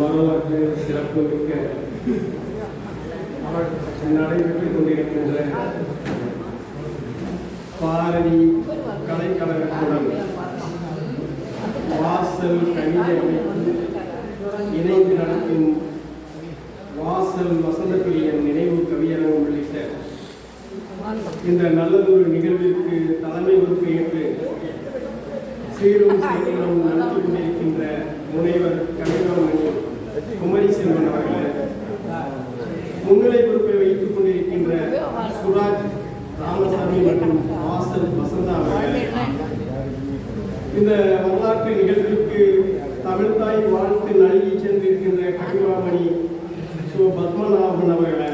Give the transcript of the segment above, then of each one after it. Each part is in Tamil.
வரலாற்று சிறப்பு மிக்க நடைபெற்றுக் கொண்டிருக்கின்ற பாரதி கலைக்கழகத்துடன் வாசல் கவிதை அமைப்பு இணைந்து நடக்கும் வாசல் வசந்தப்பிரியன் நினைவு கவியரங்கம் உள்ளிட்ட இந்த நல்லதொரு நிகழ்விற்கு தலைமை பொறுப்பேற்று சீரும் சீரும் நடத்தி கொண்டிருக்கின்ற முனைவர் கவிதாமணி குமரி செல்வன் அவர்கள் முன்னிலை பொறுப்பை வைத்துக் கொண்டிருக்கின்ற சுராஜ் ராமசாமி மற்றும் வாசல் வசந்தா அவர்கள் இந்த வரலாற்று நிகழ்விற்கு தமிழ்தாய் வாழ்த்து நல்கி சென்றிருக்கின்ற கவிவாமணி சு பத்மநாபன் அவர்களை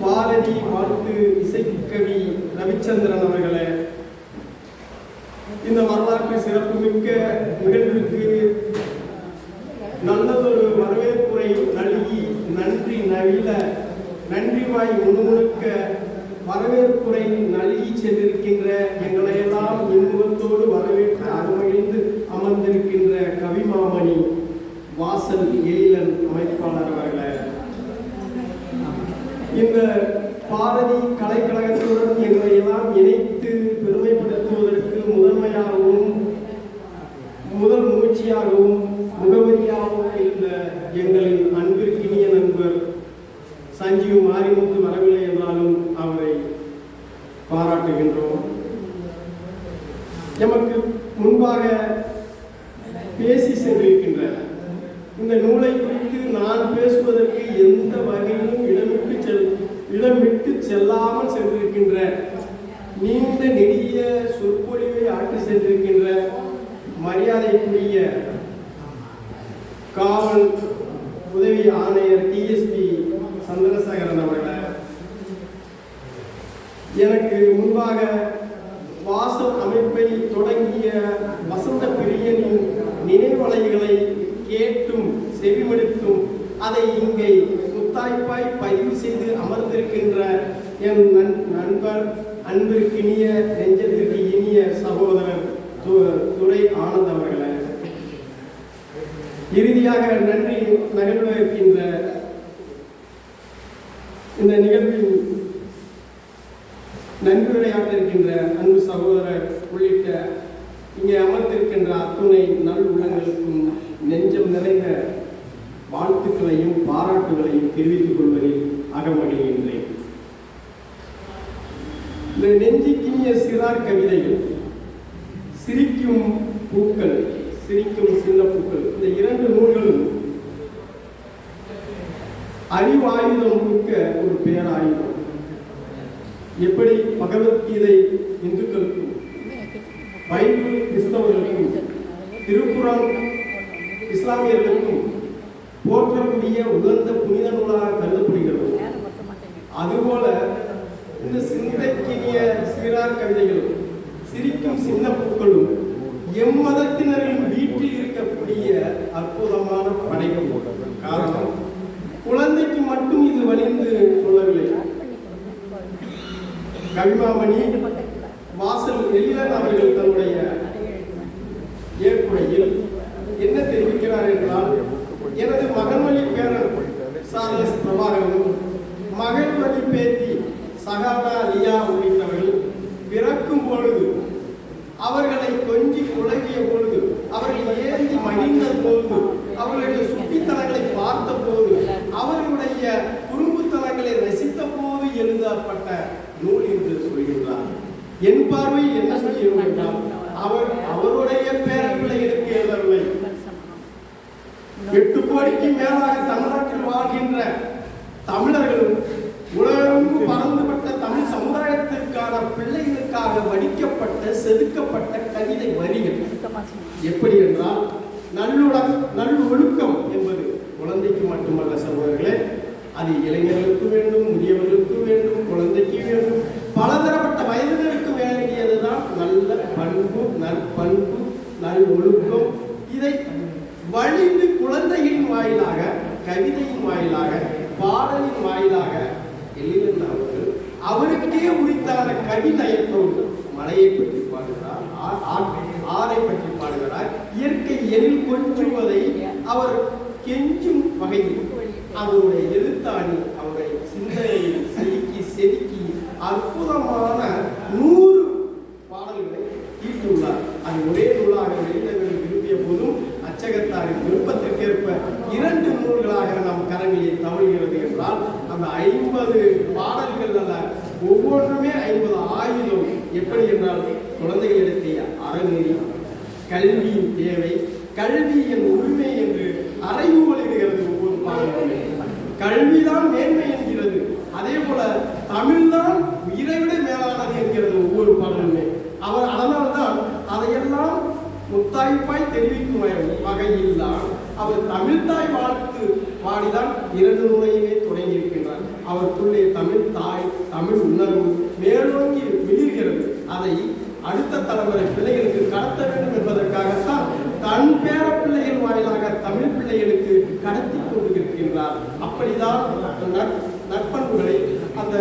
பாரதி வாழ்த்து இசைக்கவி ரவிச்சந்திரன் அவர்களை இந்த வரலாற்று சிறப்புமிக்க நிகழ்விற்கு நல்லதொரு வரவேற்புரை நல்கி நன்றி நவில நன்றி வாய் முணுமுணுக்க வரவேற்புரை நல்கி சென்றிருக்கின்ற எங்களையெல்லாம் இன்பத்தோடு வரவேற்று அருமகிழ்ந்து அமர்ந்திருக்கின்ற கவிமாமணி வாசல் எழிலன் அமைப்பாளர் அவர்களை. இந்த பாரதி கலைக்கழகத்துடன் எங்களை எல்லாம் இணைத்து பெருமைப்படுத்துவதற்கு முதன்மையாகவும் முதல் முயற்சியாகவும் இருந்த எங்களின் அன்பிற்கினிய நண்பர் சஞ்சீவ் மாரிமுத்து வரவில்லை என்றாலும் அவரை பாராட்டுகின்றோம். எமக்கு முன்பாக பேசி சென்றிருக்கின்ற இந்த நூலை குறித்து நான் பேசுவதற்கு எந்த வகையிலும் இடமிட்டு செல் இடமிட்டு செல்லாமல் சென்றிருக்கின்ற நீண்ட நெடிய சொற்பொழிவை ஆற்றி சென்றிருக்கின்ற மரியாதைக்குரிய காவல் உதவி ஆணையர் டிஎஸ்பி சந்திரசேகரன் அவர்களை. எனக்கு முன்பாக வாசல் அமைப்பை தொடங்கிய வசந்த பிரியனின் நினைவலைகளை கேட்டும் செவிமடுத்தும் அதை இங்கே முத்தாய்ப்பாய் பதிவு செய்து அமர்ந்திருக்கின்ற என் நண் நண்பர் அன்பிற்கினிய நெஞ்சத்திற்கு இனிய சகோதரர் து- துரை ஆனந்த் அவர்களை. இறுதியாக நன்றி நகர்வ இருக்கின்ற இந்த நிகழ்வில் நன்றி விளையாட்டிருக்கின்ற அன்பு சகோதரர் உள்ளிட்ட இங்கே அமர்ந்திருக்கின்ற அத்துணை நல் உள்ளங்களுக்கும் நெஞ்சம் நிறைந்த வாழ்த்துக்களையும் பாராட்டுகளையும் தெரிவித்துக் கொள்வதில் அகமகிழ்கின்றேன். இந்த நெஞ்சுக்கினிய சிறார் கவிதைகள் சிரிக்கும் பூக்கள் சிரிக்கும் சின்ன பூக்கள் இந்த இரண்டு நூல்களும் அறிவாயுதம் மிக்க ஒரு பேராயுதம். எப்படி பகவத்கீதை இந்துக்களுக்கும் பைபிள் கிறிஸ்தவர்களுக்கும் திருக்குறள் இஸ்லாமியர்களுக்கும் போற்றக்கூடிய உகந்த புனித நூலாக கருதப்படுகிறது. அதுபோல இந்த சிந்தைக்கினிய சீரார் கவிதைகளும் சிரிக்கும் சின்ன பூக்களும் எம்மதத்தினரின் வீட்டில் இருக்கக்கூடிய அற்புதமான படைப்பு. காரணம் குழந்தைக்கு மட்டும் இது வலிந்து சொல்லவில்லை. கவிமாமணி வாசல் எழிலன் அவர்கள் தன்னுடைய ஏற்புரையில் என்ன தெரிவிக்கிறார் என்றால் எனது மகன் வழி பேரன் சாரஸ் பிரபாகரனும் மகள் வழி பேத்தி சகாதா லியா உள்ளிட்டவர்கள் பிறக்கும் பொழுது அவர்களை கொஞ்சி குழகிய பொழுது அவர்கள் ஏந்தி மகிழ்ந்த பொழுது அவர்களுடைய சுட்டித்தனங்களை பார்த்த போது அவர்களுடைய குறும்புத்தனங்களை ரசித்த போது எழுதப்பட்ட நூல் என்று சொல்கின்றார். என் பார்வை என்ன சொல்கிறோம் என்றால் அவர் அவருடைய பேரப்பிள்ளைகளுக்கு எழுதவில்லை. எட்டு கோடிக்கு மேலாக தமிழ்நாட்டில் வாழ்கின்ற தமிழர்களும் உலகெங்கும் பறந்துபட்ட தமிழ் சமுதாயத்திற்கான பிள்ளைகளுக்காக வடிக்கப்பட்ட செதுக்கப்பட்ட கவிதை வரிகள். எப்படி என்றால் நல்லுடம் நல்லொழுக்கம் என்பது குழந்தைக்கு மட்டுமல்ல சகோதரர்களே அது இளைஞர்களுக்கு வேண்டும் முதியவர்களுக்கு வேண்டும் குழந்தைக்கு வேண்டும். பலதரப்பட்ட வயதினருக்கு வேண்டியதுதான் நல்ல பண்பு நற்பண்பு நல் ஒழுக்கம். இதை வழி குழந்தையின் வாயிலாக கவிதையின் வாயிலாக பாடலின் வாயிலாக எழிலன் அவர்கள் அவருக்கே உரித்தான கவிநயத்தோடு மலையை பற்றி பாடுகிறார் ஆரை ஆறை பற்றி பாடுகிறார். இயற்கை எழில் கொஞ்சுவதை அவர் கெஞ்சும் வகையில் அவருடைய எழுத்தாணி அவருடைய சிந்தனையை செதுக்கி செதுக்கி அற்புதமான நூறு பாடல்களை ஈட்டுள்ளார் அது ஒரே நூலாக வெளியிடங்கள் விரும்பிய போதும் அச்சகத்தாரின் விருப்பத்திற்கேற்ப இரண்டு நூல்களாக நம் கரங்களிலே தவழ்கிறது என்றால் அந்த ஐம்பது பாடல்கள் அல்ல ஒவ்வொன்றுமே ஐம்பது ஆயுதம் எப்படி என்றால் குழந்தைகளிடத்திய அறநெறி கல்வியின் தேவை கல்வியின் உரிமை என்று அறைகூவலிடுகிறது ஒவ்வொரு பாடலுமே கல்விதான் மேன்மை என்கிறது. அதே போல தமிழ்தான் உயிரை விட மேலானது என்கிறது ஒவ்வொரு பாடலுமே அவர் அதனால்தான் அதையெல்லாம் முத்தாய்ப்பாய் தெரிவிக்கும் வகையில் தான் அவர் தமிழ்தாய் வாழ்த்து பாடிதான் இரண்டு முறையுமே தொடங்கி இருக்கின்றார் அவருக்குள்ளே தமிழ் தாய் தமிழ் உணர்வு மேலோங்கி விழுகிறது. அதை அடுத்த தலைமுறை பிள்ளைகளுக்கு கடத்த வேண்டும் என்பதற்காகத்தான் தன் பேர பிள்ளைகள் வாயிலாக தமிழ் பிள்ளைகளுக்கு கடத்தி கொண்டு இருக்கின்றார் அப்படிதான் நற்பண்புகளை அந்த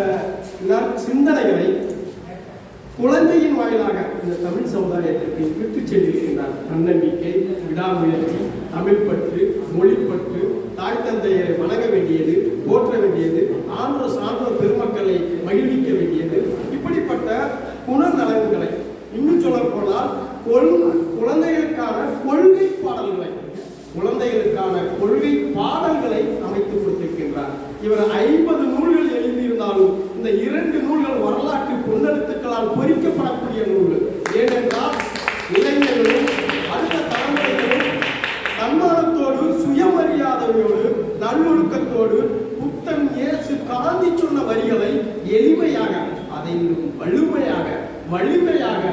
நற் சிந்தனைகளை குழந்தையின் வாயிலாக இந்த தமிழ் சமுதாயத்திற்கு விட்டுச் சென்றிருக்கின்றார் தன்னம்பிக்கை விடாமுயற்சி தமிழ் பற்று மொழிப்பற்று தாய் தந்தையை வணங்க வேண்டியது போற்ற வேண்டியது ஆன்ற சான்ற பெருமக்கள் மகிழ்விக்க வேண்டியது இப்படிப்பட்ட குணநலன்களை. இன்னும் சொல்ல போனால் கொள்- குழந்தைகளுக்கான கொள்கை பாடல்களை. குழந்தைகளுக்கான கொள்கை பாடல்களை அமைத்து கொடுத்திருக்கின்றார். இவர் ஐம்பது நூல்கள் எழுதியிருந்தாலும் இந்த இரண்டு நூல்கள் வரலாற்று பொன்னெழுத்துக்களால் பொறிக்கப்படக்கூடிய நூல்கள் ஏனென்றால் இளைஞர்களும் அடுத்த தலைமுறைகளும் தன்மானத்தோடு சுயமரியாதையோடு நல்லொழுக்கத்தோடு புத்தன் இயேசு காந்தி சொன்ன வரிகளை எளிமையாக அதை வலு வலிமையாக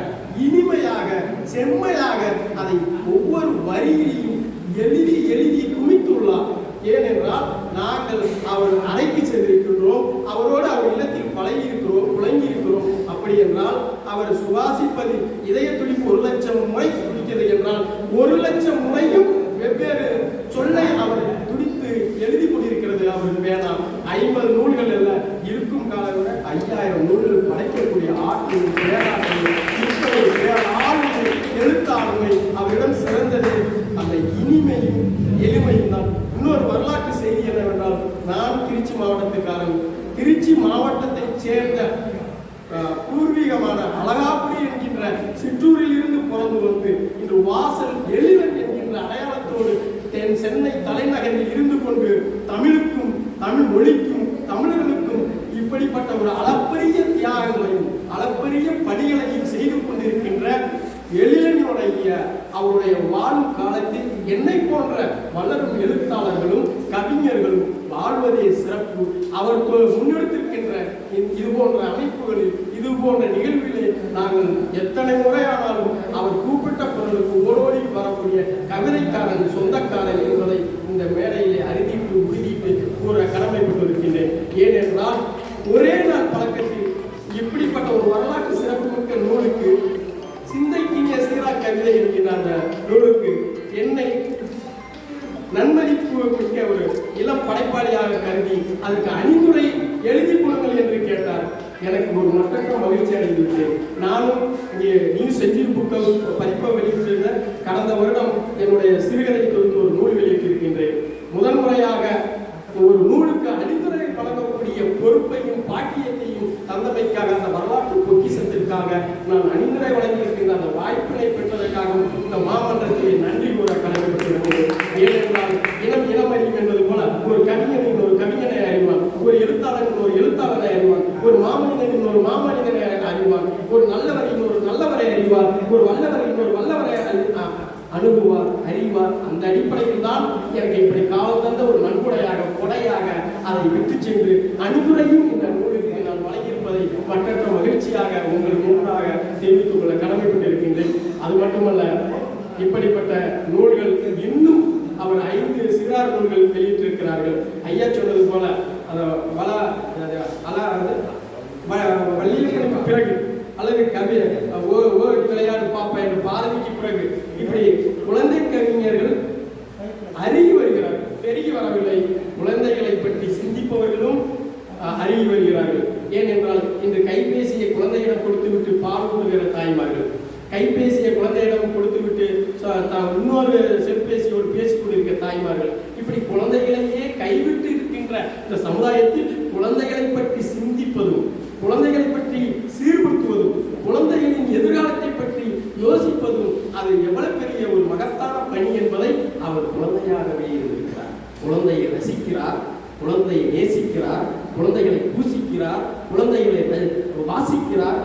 இனிமையாக செம்மையாக அதை ஒவ்வொரு வரியிலையும் எழுதி எழுதி குமித்துள்ளார். ஏனென்றால் நாங்கள் அவர் அழைத்து சென்றிருக்கின்றோம் அவரோடு அவர் இல்லத்தில் பழகி இருக்கிறோம் புழங்கி இருக்கிறோம் அப்படி என்றால் அவர் சுவாசிப்பது இதய துடிப்பு ஒரு லட்சம் முறை துடிக்கிறது என்றால் ஒரு லட்சம் முறையும் வெவ்வேறு சொல்லை அவர் துடித்து எழுதி கொண்டிருக்கிறது. அவர் வேணாம். ஐம்பது மாவட்டத்தைச் சேர்ந்த பூர்வீகமான அழகாபுரி என்கின்ற சிற்றூரில் இருந்து பிறந்து வந்து இன்று வாசல் எளிவன் என்கின்ற அடையாளத்தோடு தென் சென்னை தலைநகரில் இருந்து கொண்டு தமிழுக்கும் தமிழ் மொழிக்கும் தமிழர்களுக்கும் இப்படிப்பட்ட ஒரு அளப்பரிய தியாகங்களையும் அளப்பரிய பணிகளையும் செய்து கொண்டிருக்கின்ற எழிலனுடைய அவருடைய வாழும் காலத்தில் என்னை போன்ற வளரும் எழுத்தாளர்களும் கவிஞர்களும் வாழ்வதே சிறப்பு. அவர் கொ- போன்ற அமைப்புகளில் இது போன்ற நிகழ்விலே நாங்கள் எத்தனை முறையானாலும் அவர் கூப்பிட்ட பொருளுக்கு ஓடோடி வரக்கூடிய கவிதைக்காரன் சொந்தக்காரன் என்பதை இந்த மேடையிலே அறிவிப்பு உறுதிப்பு கூற கடமைப்பட்டிருக்கின்றேன். ஏனென்றால் ஒரே நாள் பழக்கத்தில் இப்படிப்பட்ட ஒரு வரலாற்று சிறப்புமிக்க நூலுக்கு சிந்தைக்கினிய சீரா கவிதை என்கிற அந்த நூலுக்கு என்னை நன்மதிப்பு மிக்க ஒரு இளம் படைப்பாளியாக கருதி அதற்கு அணிமுறை எழுதி கொடுங்கள் என்று கேட்டார். எனக்கு ஒரு மட்டற்ற மகிழ்ச்சி அடைந்துவிட்டேன் நானும் இங்கே நியூஸ் செஞ்சில் புக்கம் பதிப்பை வெளியிட்டிருந்த கடந்த வருடம் என்னுடைய சிறுகதை தொகுத்து ஒரு நூல் வெளியிட்டிருக்கின்றேன். முதன் முறையாக ஒரு நூலுக்கு அணிந்துரை வழங்கக்கூடிய பொறுப்பையும் பாக்கியத்தையும் தந்தமைக்காக அந்த வரலாற்று பொக்கிஷத்திற்காக நான் அணிந்துரை வழங்கியிருக்கின்ற அந்த வாய்ப்பினை பெற்றதற்காகவும் இந்த மாமன்றத்தில் நன்றி கூற அந்த அடிப்படையில் தான் எனக்கு இப்படி காவல் தந்த ஒரு நன்கொடையாக கொடையாக அதை விட்டு சென்று அன்புரையும் இந்த நூலுக்கு நான் வழங்கியிருப்பதை மற்றற்ற மகிழ்ச்சியாக உங்கள் முன்பாக தெரிவித்துக் கொள்ள கடமைப்பட்டிருக்கின்றேன். அது மட்டுமல்ல இப்படிப்பட்ட நூல்கள் இன்னும் அவர் ஐந்து சிறார் நூல்கள் வெளியிட்டிருக்கிறார்கள். ஐயா சொன்னது போல அந்த வள அது பிறகு அல்லது கவி ஓ ஓ விளையாடு பாப்பா என்று பாரதிக்கு பிறகு இப்படி நேசிக்கிறார் குழந்தைகளை பூசிக்கிறார் குழந்தைகளை வாசிக்கிறார் வாசிக்கிறார்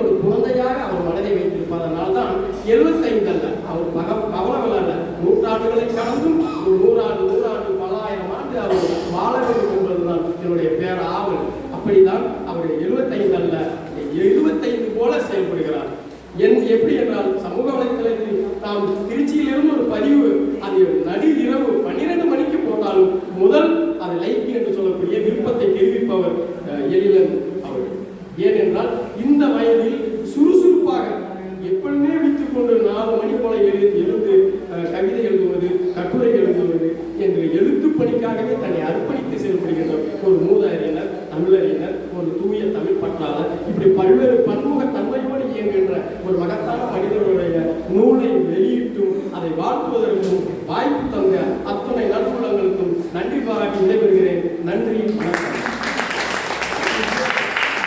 ஒரு குழந்தையாக அவர் மனதை வைத்திருப்பதனால தான் எழுபத்தைந்து அல்ல அவர் பக பவனங்கள் அல்ல நூற்றாண்டுகளை கடந்தும் ஒரு நூறாண்டு நூறாண்டு பல்லாயிரம் ஆண்டு அவர் வாழ வேண்டும் என்பதுதான் என்னுடைய பேர ஆவல் அப்படிதான் அவர் எழுபத்தைந்து அல்ல எழுபத்தைந்து போல செயல்படுகிறார். என் எப்படி என்றால் சமூக வலைத்தளத்தில் நாம் திருச்சியிலிருந்து ஒரு பதிவு அது நடு இரவு பன்னிரண்டு மணிக்கு போட்டாலும் முதல் அது லைக் என்று சொல்லக்கூடிய விருப்பத்தை தெரிவிப்பவர் எழிலன் அவர்கள். ஏனென்றால் இந்த வயதில் சுறுசுறுப்பாக எப்பொழுதுமே வைத்துக் கொண்டு நாலு மணி போல எழு எழுந்து கவிதை எழுதுவது கட்டுரை எழுதுவது என்று எழுத்து பணிக்காகவே தன்னை அர்ப்பணித்து செயல்படுகின்ற ஒரு